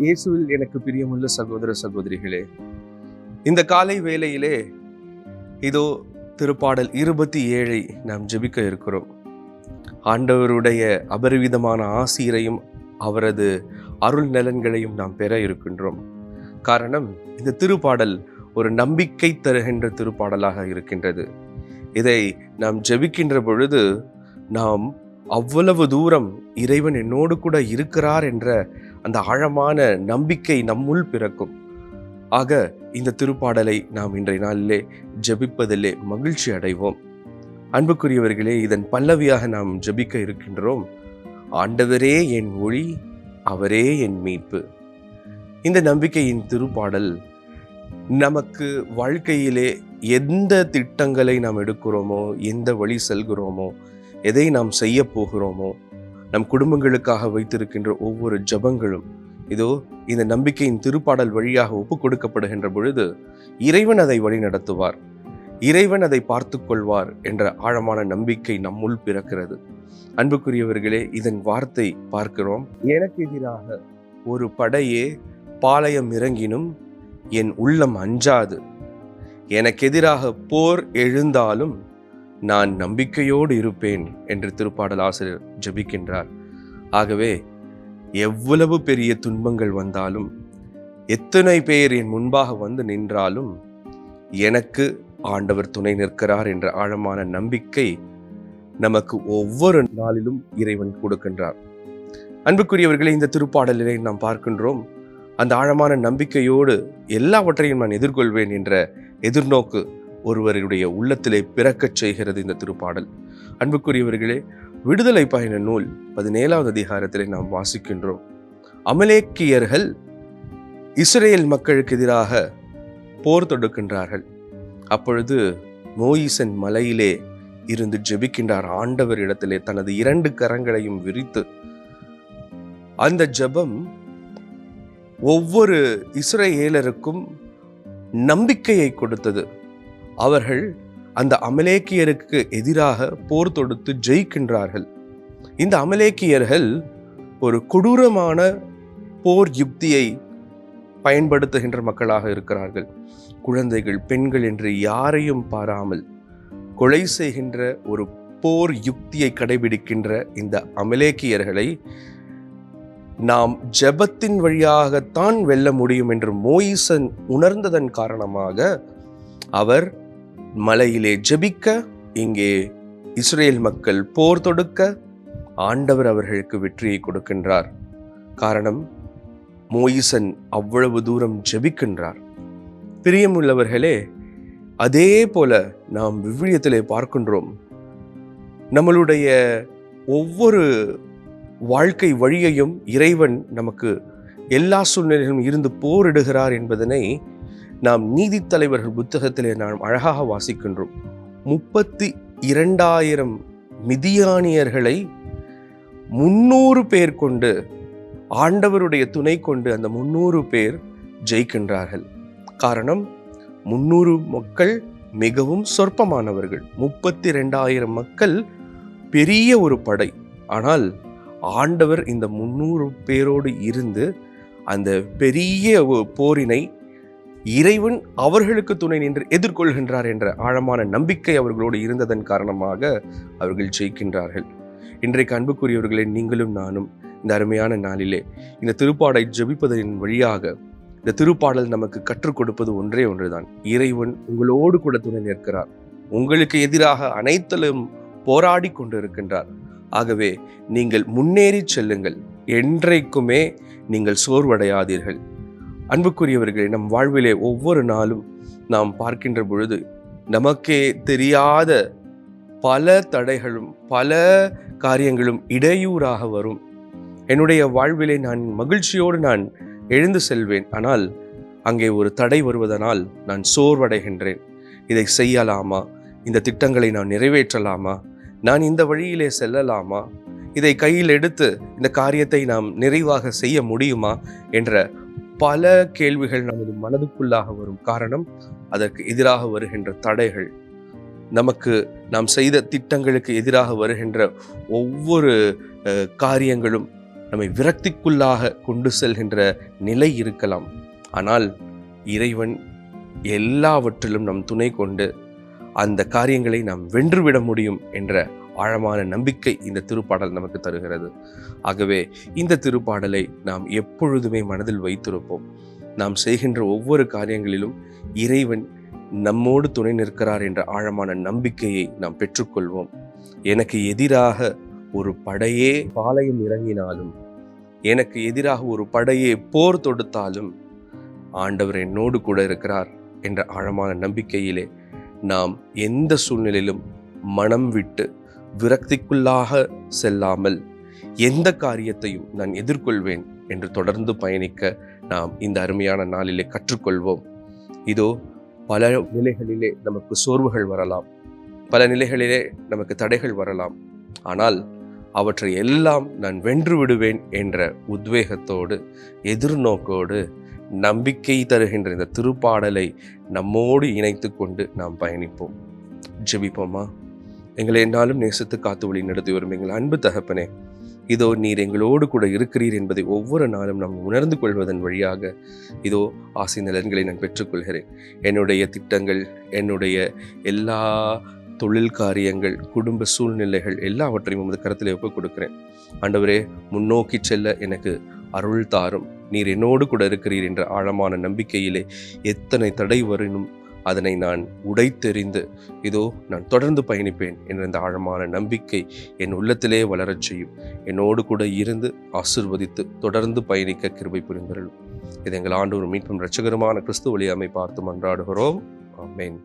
இயேசுவில் எனக்கு பிரியமுள்ள சகோதர சகோதரிகளே இந்த காலை வேளையிலே இதோ திருப்பாடல் இருபத்தி ஏழை நாம் ஜெபிக்க இருக்கிறோம். ஆண்டவருடைய அபரிவிதமான ஆசீரையும் அவரது அருள் நலன்களையும் நாம் பெற இருக்கின்றோம். காரணம் இந்த திருப்பாடல் ஒரு நம்பிக்கை தருகின்ற திருப்பாடலாக இருக்கின்றது. இதை நாம் ஜெபிக்கின்ற பொழுது நாம் அவ்வளவு தூரம் இறைவன் என்னோடு கூட இருக்கிறார் என்ற அந்த ஆழமான நம்பிக்கை நம்முள் பிறக்கும். ஆக இந்த திருப்பாடலை நாம் இன்றைய நாளிலே ஜபிப்பதிலே மகிழ்ச்சி அடைவோம். அன்புக்குரியவர்களே இதன் பல்லவியாக நாம் ஜெபிக்க இருக்கின்றோம். ஆண்டவரே என் ஒளி அவரே என் மீட்பு. இந்த நம்பிக்கையின் திருப்பாடல் நமக்கு வாழ்க்கையிலே எந்த திட்டங்களை நாம் எடுக்கிறோமோ எந்த வழி செல்கிறோமோ எதை நாம் செய்ய போகிறோமோ நம் குடும்பங்களுக்காக வைத்திருக்கின்ற ஒவ்வொரு ஜபங்களும் இதோ இந்த நம்பிக்கையின் திருப்பாடல் வழியாக ஒப்பு கொடுக்கப்படுகின்ற பொழுது இறைவன் அதை வழி நடத்துவார் இறைவன் அதை பார்த்து கொள்வார் என்ற ஆழமான நம்பிக்கை நம்முள் பிறக்கிறது. அன்புக்குரியவர்களே இதன் வார்த்தை பார்க்கிறோம். எனக்கு எதிராக ஒரு படையே பாளையம் இறங்கினும் என் உள்ளம் அஞ்சாது. எனக்கு எதிராக போர் எழுந்தாலும் நான் நம்பிக்கையோடு இருப்பேன் என்று திருப்பாடல் ஆசிரியர் ஜபிக்கின்றார். ஆகவே எவ்வளவு பெரிய துன்பங்கள் வந்தாலும் எத்தனை பேர் என் முன்பாக வந்து நின்றாலும் எனக்கு ஆண்டவர் துணை நிற்கிறார் என்ற ஆழமான நம்பிக்கை நமக்கு ஒவ்வொரு நாளிலும் இறைவன் கொடுக்கின்றார். அன்புக்குரியவர்களை இந்த திருப்பாடலிலே நாம் பார்க்கின்றோம் அந்த ஆழமான நம்பிக்கையோடு எல்லாவற்றையும் நான் எதிர்கொள்வேன் என்ற எதிர்நோக்கு ஒருவருடைய உள்ளத்திலே பிறக்கச் செய்கிறது இந்த திருப்பாடல். அன்புக்குரியவர்களே விடுதலை பயண நூல் பதினேழாவது அதிகாரத்திலே நாம் வாசிக்கின்றோம். அமலேக்கியர்கள் இஸ்ரேல் மக்களுக்கு எதிராக போர் தொடுக்கின்றார்கள். அப்பொழுது மோயிசன் மலையிலே இருந்து ஜெபிக்கின்றார். ஆண்டவர் இடத்திலே தனது இரண்டு கரங்களையும் விரித்து அந்த ஜெபம் ஒவ்வொரு இஸ்ரேலருக்கும் நம்பிக்கையை கொடுத்தது. அவர்கள் அந்த அமலேக்கியருக்கு எதிராக போர் தொடுத்து ஜெயிக்கின்றார்கள். இந்த அமலேக்கியர்கள் ஒரு கொடூரமான போர் யுக்தியை பயன்படுத்துகின்ற மக்களாக இருக்கிறார்கள். குழந்தைகள் பெண்கள் என்று யாரையும் பாராமல் கொலை செய்கின்ற ஒரு போர் யுக்தியை கடைபிடிக்கின்ற இந்த அமலேக்கியர்களை நாம் ஜெபத்தின் வழியாகத்தான் வெல்ல முடியும் என்று மோயிசன் உணர்ந்ததன் காரணமாக அவர் மலையிலே ஜெபிக்க இங்கே இஸ்ரேல் மக்கள் போர் தொடுக்க ஆண்டவர் அவர்களுக்கு வெற்றியை கொடுக்கின்றார். காரணம் மோயிசன் அவ்வளவு தூரம் ஜெபிக்கின்றார். பிரியமுள்ளவர்களே அதே போல நாம் விவிலியத்திலே பார்க்கின்றோம். நம்மளுடைய ஒவ்வொரு வாழ்க்கை வழியையும் இறைவன் நமக்கு எல்லா சூழ்நிலையிலும் இருந்து போரிடுகிறார் என்பதனை நாம் நீதித்தலைவர்கள் புத்தகத்திலே நாம் அழகாக வாசிக்கின்றோம். முப்பத்தி இரண்டாயிரம் மிதியானியர்களை முன்னூறு பேர் கொண்டு ஆண்டவருடைய துணை கொண்டு அந்த முன்னூறு பேர் ஜெயிக்கின்றார்கள். காரணம் முன்னூறு மக்கள் மிகவும் சொற்பமானவர்கள். முப்பத்தி ரெண்டாயிரம் மக்கள் பெரிய ஒரு படை. ஆனால் ஆண்டவர் இந்த முன்னூறு பேரோடு இருந்து அந்த பெரிய போரினை இறைவன் அவர்களுக்கு துணை நின்று எதிர்கொள்கின்றார் என்ற ஆழமான நம்பிக்கை அவர்களோடு இருந்ததன் காரணமாக அவர்கள் ஜெயிக்கின்றார்கள். இன்றைக்கு அன்புக்குரியவர்களே நீங்களும் நானும் இந்த அருமையான நாளிலே இந்த திருப்பாடை ஜெபிப்பதன் வழியாக இந்த திருப்பாடல் நமக்கு கற்றுக் கொடுப்பது ஒன்றே ஒன்றுதான். இறைவன் உங்களோடு கூட துணை நிற்கிறார். உங்களுக்கு எதிராக அனைத்திலும் போராடி கொண்டிருக்கின்றார். ஆகவே நீங்கள் முன்னேறி செல்லுங்கள். என்றைக்குமே நீங்கள் சோர்வடையாதீர்கள். அன்புக்குரியவர்களே நம் வாழ்விலே ஒவ்வொரு நாளும் நாம் பார்க்கின்ற பொழுது நமக்கே தெரியாத பல தடைகளும் பல காரியங்களும் இடையூறாக வரும். என்னுடைய வாழ்விலே நான் மகிழ்ச்சியோடு நான் எழுந்து செல்வேன். ஆனால் அங்கே ஒரு தடை வருவதனால் நான் சோர்வடைகின்றேன். இதை செய்யலாமா? இந்த திட்டங்களை நான் நிறைவேற்றலாமா? நான் இந்த வழியிலே செல்லலாமா? இதை கையில் எடுத்து இந்த காரியத்தை நாம் நிறைவாக செய்ய முடியுமா? என்ற பல கேள்விகள் நமது மனதுக்குள்ளாக வரும் காரணம் அதற்கு எதிராக வருகின்ற தடைகள். நமக்கு நாம் செய்த திட்டங்களுக்கு எதிராக வருகின்ற ஒவ்வொரு காரியங்களும் நம்மை விரக்திக்குள்ளாக கொண்டு செல்கின்ற நிலை இருக்கலாம். ஆனால் இறைவன் எல்லாவற்றிலும் நம் துணை கொண்டு அந்த காரியங்களை நாம் வென்றுவிட முடியும் என்ற ஆழமான நம்பிக்கை இந்த திருப்பாடல் நமக்கு தருகிறது. ஆகவே இந்த திருப்பாடலை நாம் எப்பொழுதுமே மனதில் வைத்திருப்போம். நாம் செய்கின்ற ஒவ்வொரு காரியங்களிலும் இறைவன் நம்மோடு துணை நிற்கிறார் என்ற ஆழமான நம்பிக்கையை நாம் பெற்றுக்கொள்வோம். எனக்கு எதிராக ஒரு படையே பாளையம் இறங்கினாலும் எனக்கு எதிராக ஒரு படையே போர் தொடுத்தாலும் ஆண்டவர் என்னோடு கூட இருக்கிறார் என்ற ஆழமான நம்பிக்கையிலே நாம் எந்த சூழ்நிலையிலும் மனம் விட்டு விரக்திக்குள்ளாக செல்லாமல் எந்த காரியத்தையும் நான் எதிர்கொள்வேன் என்று தொடர்ந்து பயணிக்க நாம் இந்த அருமையான நாளிலே கற்றுக்கொள்வோம். இதோ பல நிலைகளிலே நமக்கு சோர்வுகள் வரலாம். பல நிலைகளிலே நமக்கு தடைகள் வரலாம். ஆனால் அவற்றை எல்லாம் நான் வென்று விடுவேன் என்ற உத்வேகத்தோடு எதிர்நோக்கோடு நம்பிக்கை தருகின்ற இந்த திருப்பாடலை நம்மோடு இணைத்து கொண்டு நாம் பயணிப்போம். ஜெபிப்போமா? எங்களை என்னாலும் நேசத்து காத்து வழி நடத்தி வரும் எங்கள் அன்பு தகப்பனே இதோ நீர் எங்களோடு கூட இருக்கிறீர் என்பதை ஒவ்வொரு நாளும் நாம் உணர்ந்து கொள்வதன் வழியாக இதோ ஆசை நலன்களை நான் பெற்றுக்கொள்கிறேன். என்னுடைய திட்டங்கள் என்னுடைய எல்லா தொழில் காரியங்கள் குடும்ப சூழ்நிலைகள் எல்லாவற்றையும் உமது கருத்தில் ஒப்புக் கொடுக்கிறேன். ஆண்டவரே முன்னோக்கி செல்ல எனக்கு அருள் தாரும். நீர் என்னோடு கூட இருக்கிறீர் என்ற ஆழமான நம்பிக்கையிலே எத்தனை தடை வரணும் அதனை நான் உடைத்தெறிந்து இதோ நான் தொடர்ந்து பயணிப்பேன் என்ற இந்த ஆழமான நம்பிக்கை என் உள்ளத்திலே வளரச் செய்யும். என்னோடு கூட இருந்து ஆசிர்வதித்து தொடர்ந்து பயணிக்க கிருபை புரிந்தருளும் இது எங்கள் ஆண்டு ஒரு மீட்பும் ரட்சகரமான கிறிஸ்து வழியாமை பார்த்து மன்றாடுகிறோம். ஆமேன்.